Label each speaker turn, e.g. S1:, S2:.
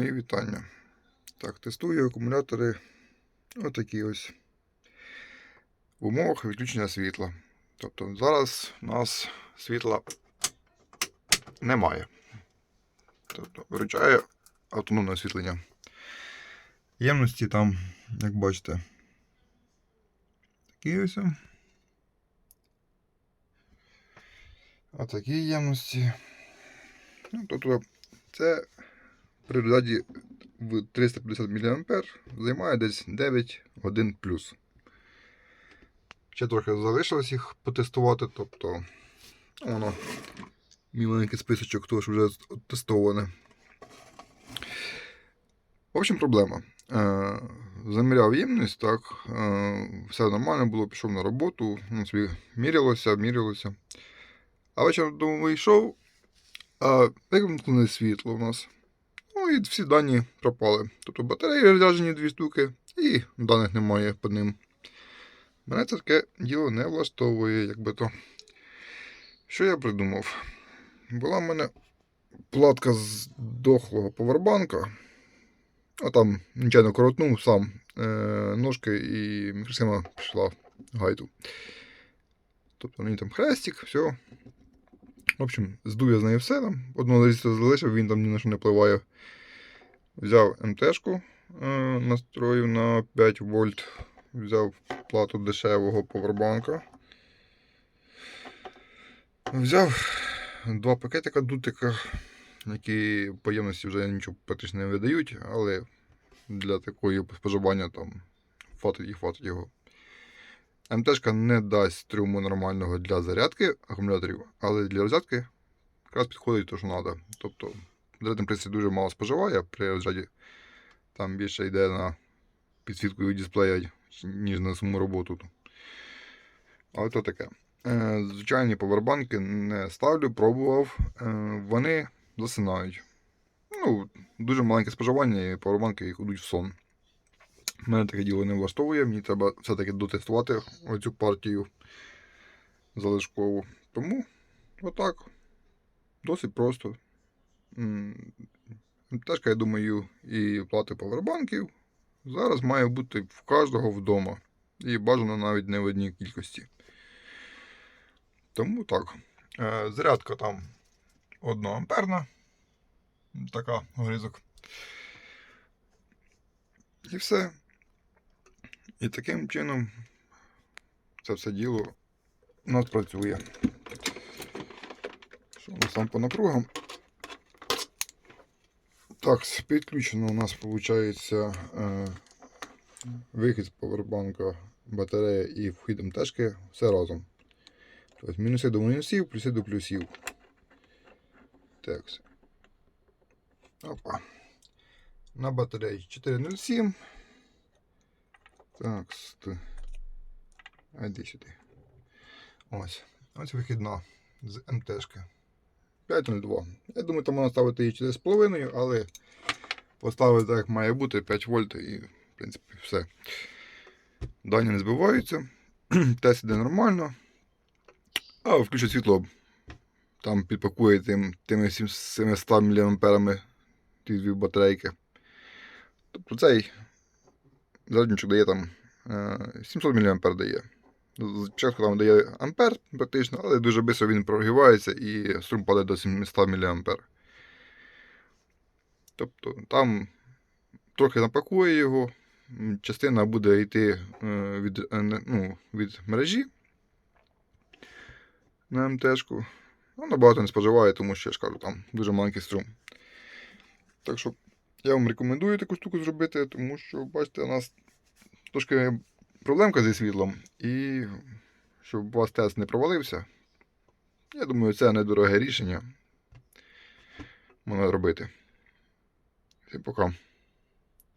S1: Мої вітання. Так, тестую акумулятори отакі ось в умовах відключення світла. Тобто зараз у нас світла немає. Тобто виручає автономне освітлення. Ємності там, як бачите, такі ось. А такі ємності. Ну, тобто це при результаті в 350 мА займає десь 9 годин плюс. Ще трохи залишилось їх потестувати, тобто воно мій маленький списочок того, що вже тестоване. В общем, проблема. Е, Заміряв ємність, так, е, все нормально було, пішов на роботу, ну, собі мірялося, мірялося. А вечором додому вийшов, а як вимкнули світло у нас. Ну і всі дані пропали. Тобто батареї розряджені дві штуки, і даних немає по ним. Мене це таке діло не влаштовує, якби то. Що я придумав? Була в мене платка з дохлого повербанка. А там, нечайно коротнув сам е, ножки і мікросхема пішла в гайду. Тобто мені там хрестик, все. В общем, здув я з нею все там. Одного резистора залишив, він там ні на що не впливає. Взяв МТшку, е, настроїв на 5 вольт. Взяв плату дешевого повербанка. Взяв два пакетика дутика, які по ємності вже нічого практично не видають, але для такої споживання там хватить і хватить його. МТшка не дасть струму нормального для зарядки акумуляторів, але для розрядки якраз підходить те, що треба. Тобто зарядний пристрій дуже мало споживає при розряді. Там більше йде на підсвітку дисплея, ніж на саму роботу. Але то таке. Е, Звичайні повербанки не ставлю, пробував. Е, Вони засинають. Ну, Дуже маленьке споживання, і повербанки йдуть в сон. Мене таке діло не влаштовує, мені треба все-таки дотестувати оцю партію залишкову. Тому отак. Досить просто. Тежка, я думаю, і плати повербанків зараз має бути в кожного вдома. І бажано навіть не в одній кількості. Тому так. Е, Зарядка там 1 амперна. Така гризок. І все. І таким чином це все діло у нас працює. Що у нас там по напругам? Так, підключено у нас виходить е, вихід з повербанка, батарея і вхід МТшки все разом. Тобто мінуси до мінусів, плюси до плюсів. Так. Опа. На батареї 407. Так, сти. А йди сюди. Ось. Ось вихідна з МТшки. 5.02. Я думаю, там можна ставити її 4,5, але поставити так як має бути 5 вольт і, в принципі, все. Дані не збиваються. Тест іде нормально. А включить світло. Там підпакує тим, тими 700 мА ті дві батарейки. Тобто цей зарядничок дає там 700 мА дає. Спочатку там дає ампер практично, але дуже швидко він прогрівається і струм падає до 700 мА. Тобто там трохи напакує його, частина буде йти від ну, від мережі на МТшку. Ну, набагато не споживає, тому що я ж кажу, там дуже маленький струм. Так що я вам рекомендую таку штуку зробити, тому що, бачите, у нас трошки проблемка зі світлом. І щоб у вас тест не провалився, я думаю, це недороге рішення можна робити. Всім пока.